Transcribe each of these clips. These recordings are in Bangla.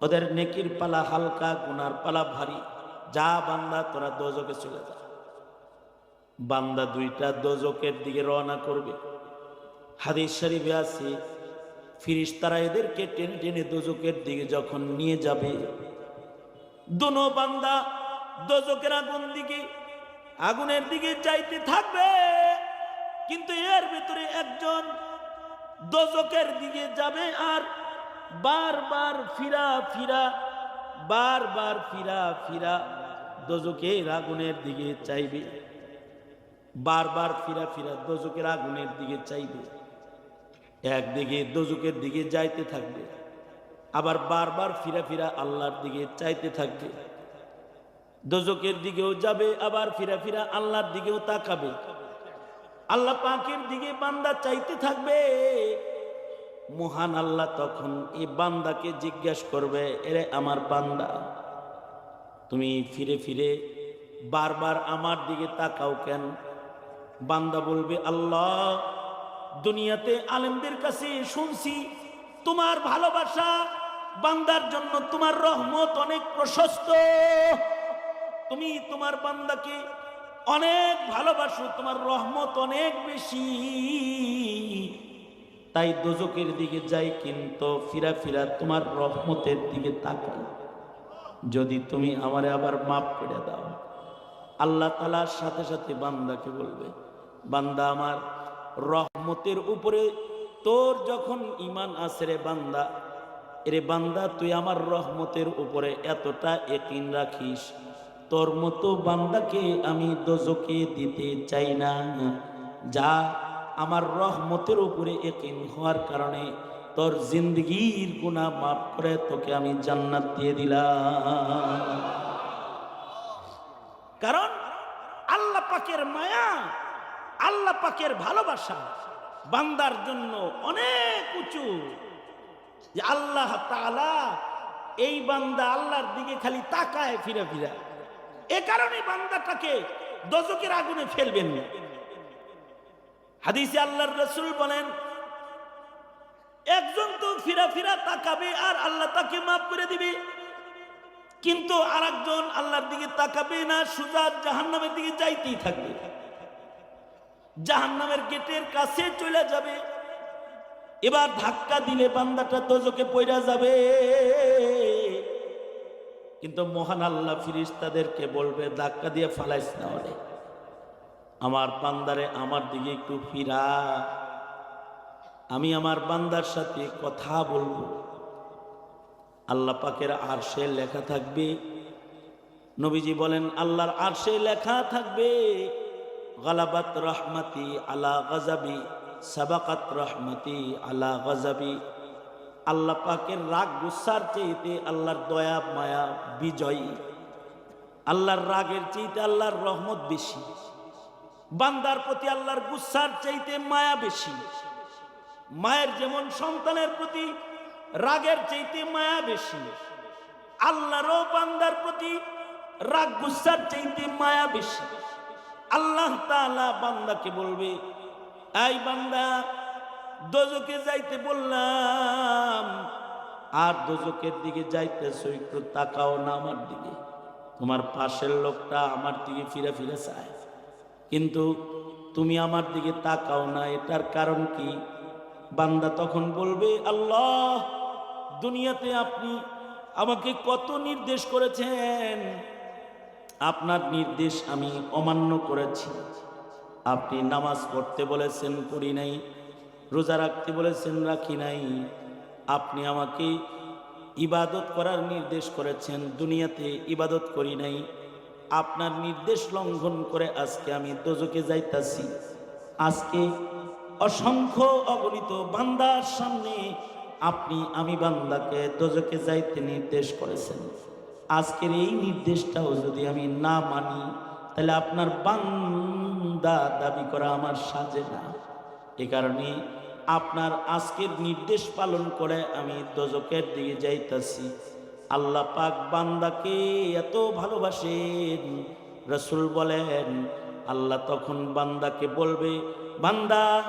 ওদের নেকির পালা হালকা, গুনার পালা ভারী। যা বান্দা, তোরা দোজকে চলে যা। বান্দা দুইটা দোজকের দিকে রওনা করবে। হাদিস শরীফে আছে ফিরিস তারা এদেরকে টেনে টেনে দোজকের দিকে যখন নিয়ে যাবে, দুনো বান্দা দোজকের আগুন দিকে, আগুনের দিকে যাইতে থাকবে। কিন্তু এর ভিতরে একজন দোজকের দিকে যাবে আর বারবার ফিরা ফিরা বারবার ফিরা ফিরা দোজকের আগুনের দিকে চাইবে। বারবার ফিরা ফিরা দোজকের আগুনের দিকে চাইবে। একদিকে দোজকের দিকে যাইতে থাকবে, আবার বারবার ফিরা ফিরা আল্লাহর দিকে চাইতে থাকবে। দোজকের দিকেও যাবে, আবার ফিরা ফিরা আল্লাহর দিকেও তাকাবে। আল্লাহ পাকের দিকে বান্দা চাইতে থাকবে। মহান আল্লাহ তখন এই বান্দাকে জিজ্ঞেস করবে, এরে আমার বান্দা, তুমি ফিরে ফিরে বারবার আমার দিকে তাকাও কেন? বান্দা বলবে, আল্লাহ, দুনিয়াতে আলেমদের কাছে শুনছি, তোমার ভালোবাসা বান্দার জন্য তোমার রহমত অনেক প্রশস্ত। তুমি তোমার বান্দাকে অনেক ভালোবাসো, তোমার রহমত অনেক বেশি। তাই দোজকের দিকে যাই, কিন্তু ফিরা ফিরা তোমার রহমতের দিকে তাকাই যদি তুমি আমারে আবার মাফ করে দাও। আল্লাহ তালার সাথে সাথে বান্দাকে বলবে, বান্দা আমার, রহমতের উপরে তোর যখন ইমান আছে রে বান্দা, এরে বান্দা, তুই আমার রহমতের উপরে এতটা একিন রাখিস। তোর মতো বান্দাকে আমি দোজকে দিতে চাই না। যা আমার রহমতের উপরে একিন হওয়ার কারণে তোর জিন্দগির গুণা মাফ করে তোকে আমি জান্নাত দিয়ে দিলাম। কারণ আল্লাহ পাকের মায়া, আল্লাহ পাকের ভালোবাসা বান্দার জন্য অনেক উঁচু। যে আল্লাহ তালা এই বান্দা আল্লাহর দিকে খালি তাকায় ফিরে ফিরা। এ কারণে বান্দাটাকে দজকের আগুনে ফেলবেন না। হাদিসে আল্লাহর রসুল বলেন, একজন তো ফিরা ফিরা তাকাবে আর আল্লাহ তাকে মাফ করে দিবে। কিন্তু আর একজন আল্লাহর দিকে তাকাবে না, সুজা জাহান্নামের দিকে যাইতেই থাকবে। জাহান্নামের গেটের কাছে চলে যাবে। এবার ধাক্কা দিলে বান্দাটা তোজকে পইরা যাবে। কিন্তু মহান আল্লাহ ফিরিস তাদেরকে বলবে, ধাক্কা দিয়ে ফালাইস না ওরে। আমার বান্দারে আমার দিকে একটু ফিরা। আমি আমার বান্দার সাথে কথা বলব। আল্লাহ পাকের আরশে লেখা থাকবে। নবীজি বলেন, আল্লাহর আরশে লেখা থাকবে। গালাবাত রহমাতি আলা গজাবি, সাবাকাত রহমাতি আলা গজাবি। আল্লাহ পাকের রাগ গুসার চেয়েতে আল্লাহর দয়া, মায়া, বিজয়ী। আল্লাহর রাগের চেয়েতে আল্লাহর রহমত বেশি। বান্দার প্রতি আল্লাহর গুসার চাইতে মায়া বেশি। মায়ের যেমন সন্তানের প্রতি রাগের চাইতে মায়া বেশি, আল্লাহরও বান্দার প্রতি রাগ গুসার চাইতে মায়া বেশি। আল্লাহ তাআলা বান্দাকে বলবে, এই বান্দা দোজকে যাইতে বললাম, আর দোজকের দিকে যাইতেছো, একটু তাকাও না আমার দিকে। তোমার পাশের লোকটা আমার দিকে ফিরে ফিরে চায়। কিন্তু তুমি আমার দিকে তাকাও না, এটার কারণ কি? বান্দা তখন বলবে, আল্লাহ, দুনিয়াতে আপনি আমাকে কত নির্দেশ করেছেন? আপনার নির্দেশ আমি অমান্য করেছি। আপনি নামাজ পড়তে বলেছেন, পড়ি নাই। রোজা রাখতে বলেছেন, রাখি নাই। আপনি আমাকে ইবাদত করার নির্দেশ করেছেন, দুনিয়াতে ইবাদত করি নাই। আপনার নির্দেশ লঙ্ঘন করে আজকে আমি দোজকে যাইতাছি। আজকে অসংখ্য অগণিত বান্দার সামনে আপনি আমি বান্দাকে দোজকে যাইতে নির্দেশ করেছেন। আজকের এই নির্দেশটাও যদি আমি না মানি, তাহলে আপনার বান্দা দাবি করা আমার সাজে না। এ কারণে আপনার আজকের নির্দেশ পালন করে আমি দোজকের দিকে যাইতাছি। আল্লাহ পাক বান্দাকে এত ভালোবাসেন। রসুল বলেন, আল্লাহ তখন বান্দাকে বলবে, বান্দা,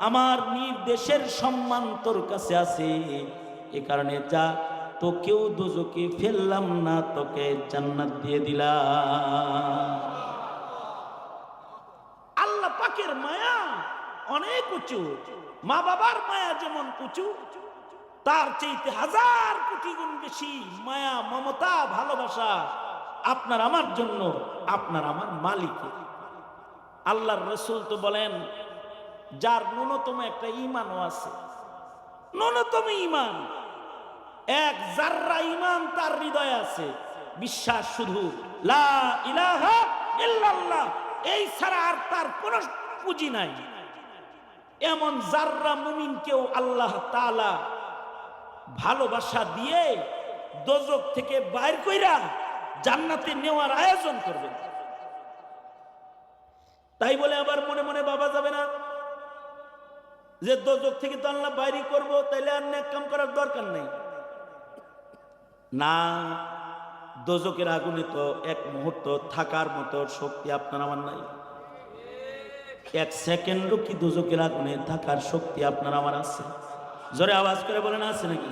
আমার নির্দেশের সম্মান তোর কাছে আছে। এ কারণে যা, তোকেও দুজকে ফেললাম না, তোকে জান্নাত দিয়ে দিলাম। আল্লাহ পাকের মায়া অনেক উঁচু। মা বাবার মায়া যেমন উঁচু তার চাইতে হাজার কোটি গুণ বেশি মায়া, মমতা, ভালোবাসা আপনার আমার জন্য, আপনার আমার মালিকের। আল্লাহর রসুল তো বলেন, যার ন্যূনতম একটা ইমানও আছে, ন্যূনতম ইমান এক জাররা ইমান তার হৃদয়ে আছে। বিশ্বাস শুধু, লা এই ছাড়া আর তার কোন পুঁজি নাই। এমন জাররা মুমিনকেও আল্লাহ তাআলা ভালোবাসা দিয়ে দোজক থেকে বাইর কইরা জান্নাতে নেওয়ার আয়োজন করবেন। তাই বলে আবার মনে মনে বাবা যাবে না যে দোজক থেকে তো আল্লাহ বাইরে করব, তাইলে আর নেক কাম করার দরকার নেই। না, দোজকের আগুনে তো এক মুহূর্ত থাকার মতো শক্তি আপনার আমার নাই। এক সেকেন্ডও কি দোজকের আগুনে থাকার শক্তি আপনার আমার আছে? জোরে আওয়াজ করে বলেন, আছে নাকি?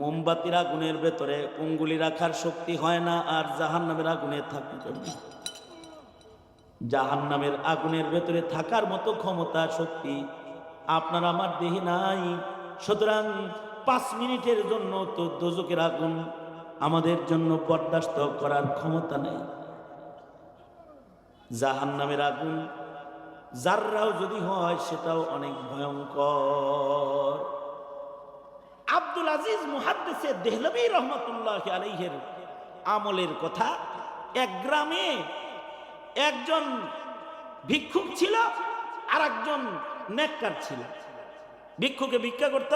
মোমবাতির আগুনের ভেতরে উঙ্গুলি রাখার শক্তি হয় না, আর জাহান নামের আগুনে থাকতে জাহান নামের আগুনের ভেতরে থাকার মতো ক্ষমতা, শক্তি আপনার, আমার দেহে নাই। সুতরাং পাঁচ মিনিটের জন্য তো দোজকের আগুন আমাদের জন্য বরদাস্ত করার ক্ষমতা নেই। জাহান নামের আগুন যাররাও যদি হয়, সেটাও অনেক ভয়ঙ্কর। আব্দুল আজিজ মুহাদ্দেসে দেহলবী রহমতুল্লাহ আলাইহের আমলের কথা, এক গ্রামে একজন ভিক্ষুক ছিল আর একজন নেককার ছিল। ভিক্ষুকে ভিক্ষা করত,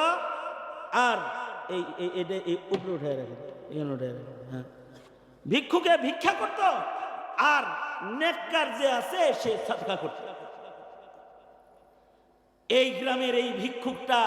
আর এই, এই- এই উপরে উঠে রাখেন এখানে উঠে রাখেন হ্যাঁ। ভিক্ষুকে ভিক্ষা করত, আর নেককার যে আছে, সে সাদকা করত। এই গ্রামের এই ভিক্ষুকটা